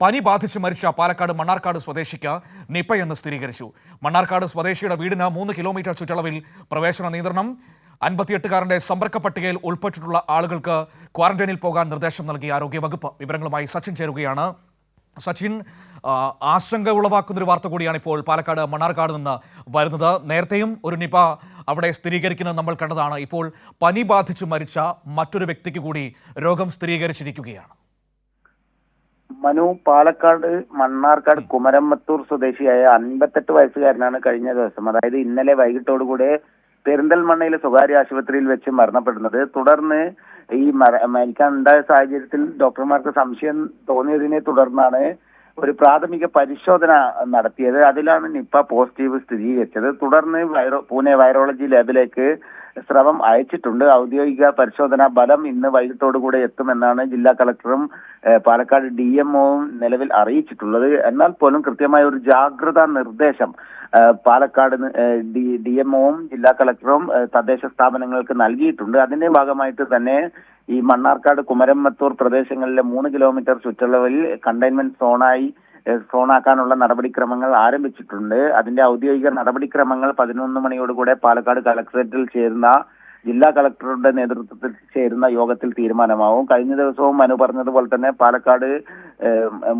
പനി ബാധിച്ച് മരിച്ച പാലക്കാട് മണ്ണാർക്കാട് സ്വദേശിക്ക് നിപ്പ എന്ന് സ്ഥിരീകരിച്ചു. മണ്ണാർക്കാട് സ്വദേശിയുടെ വീടിന് മൂന്ന് കിലോമീറ്റർ ചുറ്റളവിൽ പ്രവേശന നിയന്ത്രണം. അൻപത്തിയെട്ടുകാരന്റെ സമ്പർക്ക പട്ടികയിൽ ഉൾപ്പെട്ടിട്ടുള്ള ആളുകൾക്ക് ക്വാറന്റൈനിൽ പോകാൻ നിർദ്ദേശം നൽകി ആരോഗ്യവകുപ്പ്. വിവരങ്ങളുമായി സച്ചിൻ ചേരുകയാണ്. സച്ചിൻ ആശങ്ക ഉളവാക്കുന്ന ഒരു വാർത്ത കൂടിയാണ് ഇപ്പോൾ പാലക്കാട് മണ്ണാർക്കാട് നിന്ന് വരുന്നത്. നേരത്തെയും ഒരു നിപ അവിടെ സ്ഥിരീകരിക്കുന്നത് നമ്മൾ കണ്ടതാണ്. ഇപ്പോൾ പനി ബാധിച്ച് മരിച്ച മറ്റൊരു വ്യക്തിക്ക് കൂടി രോഗം സ്ഥിരീകരിച്ചിരിക്കുകയാണ്. മനു പാലക്കാട് മണ്ണാർക്കാട് കുമരമ്പത്തൂർ സ്വദേശിയായ അൻപത്തെട്ട് വയസ്സുകാരനാണ് കഴിഞ്ഞ ദിവസം. അതായത് ഇന്നലെ വൈകിട്ടോടുകൂടെ പെരിന്തൽമണ്ണയിലെ സ്വകാര്യ ആശുപത്രിയിൽ വെച്ച് മരണപ്പെടുന്നത്. തുടർന്ന് ഈ മര- മരിക്കാൻ ഉണ്ടായ സാഹചര്യത്തിൽ ഡോക്ടർമാർക്ക് സംശയം തോന്നിയതിനെ തുടർന്നാണ് ഒരു പ്രാഥമിക പരിശോധന നടത്തിയത്. അതിലാണ് നിപ്പ പോസിറ്റീവ് സ്ഥിരീകരിച്ചത്. തുടർന്ന് വൈറോ പൂനെ വൈറോളജി ലാബിലേക്ക് സ്രവം അയച്ചിട്ടുണ്ട്. ഔദ്യോഗിക പരിശോധനാ ഫലം ഇന്ന് വൈകിട്ടോടുകൂടെ എത്തുമെന്നാണ് ജില്ലാ കളക്ടറും പാലക്കാട് ഡി എംഒവും നിലവിൽ അറിയിച്ചിട്ടുള്ളത്. എന്നാൽ പോലും കൃത്യമായ ഒരു ജാഗ്രതാ നിർദ്ദേശം പാലക്കാട് ഡി എംഒവും ജില്ലാ കളക്ടറും തദ്ദേശ സ്ഥാപനങ്ങൾക്ക് നൽകിയിട്ടുണ്ട്. അതിന്റെ ഭാഗമായിട്ട് തന്നെ ഈ മണ്ണാർക്കാട് കുമരമ്പത്തൂർ പ്രദേശങ്ങളിലെ മൂന്ന് കിലോമീറ്റർ ചുറ്റളവിൽ കണ്ടെയ്ൻമെന്റ് സോണായി സോണാക്കാനുള്ള നടപടിക്രമങ്ങൾ ആരംഭിച്ചിട്ടുണ്ട്. അതിന്റെ ഔദ്യോഗിക നടപടിക്രമങ്ങൾ പതിനൊന്ന് മണിയോടുകൂടെ പാലക്കാട് കളക്ടറേറ്റിൽ ചേരുന്ന ജില്ലാ കളക്ടറുടെ നേതൃത്വത്തിൽ ചേരുന്ന യോഗത്തിൽ തീരുമാനമാവും. കഴിഞ്ഞ ദിവസവും മനു പറഞ്ഞതുപോലെ തന്നെ പാലക്കാട്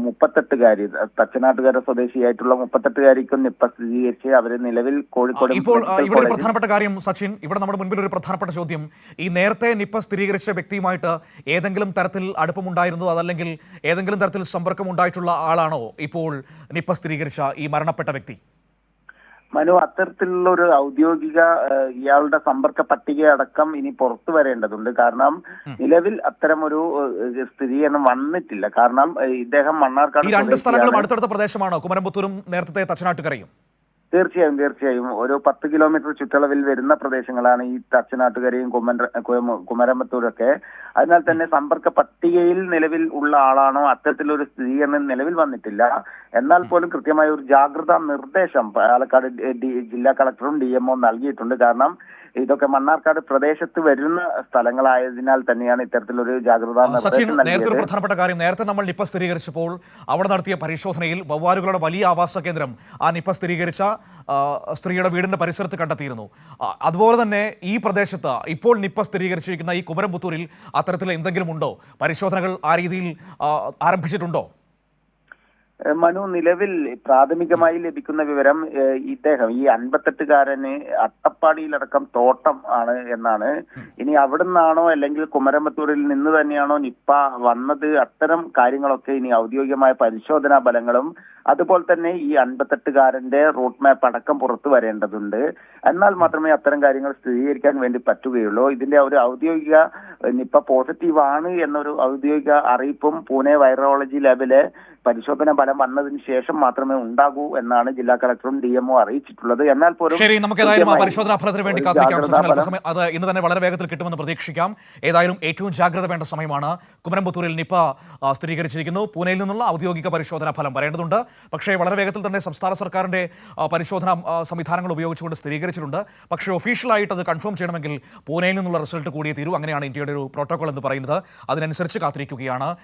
മുപ്പത്തെട്ടുകാരി തച്ചനാട്ടുകര സ്വദേശിയായിട്ടുള്ള മുപ്പത്തെട്ടുകാരിക്കും നിപ്പ സ്ഥിരീകരിച്ച് അവർ നിലവിൽ കോഴിക്കോട് ഇപ്പോൾ ഇവിടെ പ്രധാനപ്പെട്ട കാര്യം സച്ചിൻ ഇവിടെ നമ്മുടെ മുൻപിൽ ഒരു പ്രധാനപ്പെട്ട ചോദ്യം. ഈ നേരത്തെ നിപ്പ സ്ഥിരീകരിച്ച വ്യക്തിയുമായിട്ട് ഏതെങ്കിലും തരത്തിൽ അടുപ്പമുണ്ടായിരുന്നോ അതല്ലെങ്കിൽ ഏതെങ്കിലും തരത്തിൽ സമ്പർക്കം ഉണ്ടായിട്ടുള്ള ആളാണോ ഇപ്പോൾ നിപ്പ സ്ഥിരീകരിച്ച ഈ മരണപ്പെട്ട വ്യക്തി? മനു അത്തരത്തിലുള്ള ഒരു ഔദ്യോഗിക ഇയാളുടെ സമ്പർക്ക പട്ടിക അടക്കം ഇനി പുറത്തു വരേണ്ടതുണ്ട്. കാരണം നിലവിൽ അത്തരം ഒരു സ്ഥിരീകരണം വന്നിട്ടില്ല. കാരണം ഇദ്ദേഹം മണ്ണാർക്കാട് രണ്ട് സ്ഥലങ്ങളും അടുത്തടുത്ത പ്രദേശമാണോ? കുമരമ്പത്തൂരും നേരത്തെ തച്ചനാട്ടുകരയും. തീർച്ചയായും തീർച്ചയായും. ഒരു പത്ത് കിലോമീറ്റർ ചുറ്റളവിൽ വരുന്ന പ്രദേശങ്ങളാണ് ഈ തച്ചനാട്ടുകരയും കുമര കുമ- കുമരമ്പത്തൂരൊക്കെ. അതിനാൽ തന്നെ സമ്പർക്ക പട്ടികയിൽ നിലവിൽ ഉള്ള ആളാണോ അത്തരത്തിലൊരു സ്ഥിരീകരണം നിലവിൽ വന്നിട്ടില്ല. എന്നാൽ പോലും കൃത്യമായ ഒരു ജാഗ്രതാ നിർദ്ദേശം പാലക്കാട് ജില്ലാ കളക്ടറും ഡി എംഒ നൽകിയിട്ടുണ്ട്. കാരണം ഇതൊക്കെ മണ്ണാർക്കാട് പ്രദേശത്ത് വരുന്ന സ്ഥലങ്ങളായതിനാൽ തന്നെയാണ് ഇത്തരത്തിലൊരു ജാഗ്രതാ നിർദ്ദേശം നേരത്തെ ഒരു പ്രധാനപ്പെട്ട കാര്യം. നേരത്തെ നമ്മൾ നിപ്പ സ്ഥിരീകരിച്ചപ്പോൾ അവിടെ നടത്തിയ പരിശോധനയിൽ വവ്വാലുകളുടെ വലിയ ആവാസ കേന്ദ്രം ആ നിപ്പ സ്ഥിരീകരിച്ച സ്ത്രീയുടെ വീടിന്റെ പരിസരത്ത് കണ്ടെത്തിയിരുന്നു. അതുപോലെ തന്നെ ഈ പ്രദേശത്ത് ഇപ്പോൾ നിപ്പ സ്ഥിരീകരിച്ചിരിക്കുന്ന ഈ കുമരംപുത്തൂരിൽ അത്തരത്തിൽ എന്തെങ്കിലും ഉണ്ടോ? പരിശോധനകൾ ആ രീതിയിൽ ആരംഭിച്ചിട്ടുണ്ടോ? മനു നിലവിൽ പ്രാഥമികമായി ലഭിക്കുന്ന വിവരം ഇദ്ദേഹം ഈ അൻപത്തെട്ടുകാരന് അട്ടപ്പാടിയിലടക്കം തോട്ടം ആണ് എന്നാണ്. ഇനി അവിടുന്നാണോ അല്ലെങ്കിൽ കുമരമ്പത്തൂരിൽ നിന്ന് തന്നെയാണോ നിപ്പ വന്നത് അത്തരം കാര്യങ്ങളൊക്കെ ഇനി ഔദ്യോഗികമായ പരിശോധനാ ഫലങ്ങളും അതുപോലെ തന്നെ ഈ അൻപത്തെട്ടുകാരന്റെ റൂട്ട് മാപ്പ് അടക്കം പുറത്തു വരേണ്ടതുണ്ട്. എന്നാൽ മാത്രമേ അത്തരം കാര്യങ്ങൾ സ്ഥിരീകരിക്കാൻ വേണ്ടി പറ്റുകയുള്ളൂ. ഇതിന്റെ ഒരു ഔദ്യോഗിക നിപ്പ പോസിറ്റീവ് ആണ് എന്നൊരു ഔദ്യോഗിക അറിയിപ്പും പൂനെ വൈറോളജി ലാബിലെ പരിശോധന ഫലം വന്നതിന് ശേഷം മാത്രമേ ഉണ്ടാകൂ എന്നാണ് ജില്ലാ കളക്ടറും ഡി എംഒ അറിയിച്ചിട്ടുള്ളത്. എന്നാൽ പോലും ശരി നമുക്ക് ഏതായാലും ആ പരിശോധനാ ഫലത്തിന് വേണ്ടി കാത്തിരിക്കാം. അത് ഇന്ന് തന്നെ വളരെ വേഗത്തിൽ കിട്ടുമെന്ന് പ്രതീക്ഷിക്കാം. ഏതായാലും ഏറ്റവും ജാഗ്രത വേണ്ട സമയമാണ്. കുമരംപുത്തൂരിൽ നിപ്പ ആ, സ്ഥിരീകരിച്ചിരിക്കുന്നു. പൂനെയിൽ നിന്നുള്ള ഔദ്യോഗിക പരിശോധനാ ഫലം വരേണ്ടതുണ്ട്. പക്ഷേ വളരെ വേഗത്തിൽ തന്നെ സംസ്ഥാന സർക്കാരിന്റെ പരിശോധനാ സംവിധാനങ്ങൾ ഉപയോഗിച്ചുകൊണ്ട് സ്ഥിരീകരിച്ചിട്ടുണ്ട്. പക്ഷേ ഒഫീഷ്യലായിട്ട് അത് കൺഫേം ചെയ്യണമെങ്കിൽ പൂനെയിൽ നിന്നുള്ള റിസൾട്ട് കൂടിയേ തീരൂ. അങ്ങനെയാണ് ഇന്ത്യയുടെ ഒരു പ്രോട്ടോകോൾ എന്ന് പറയുന്നത്. അതിനനുസരിച്ച് കാത്തിരിക്കുകയാണ്.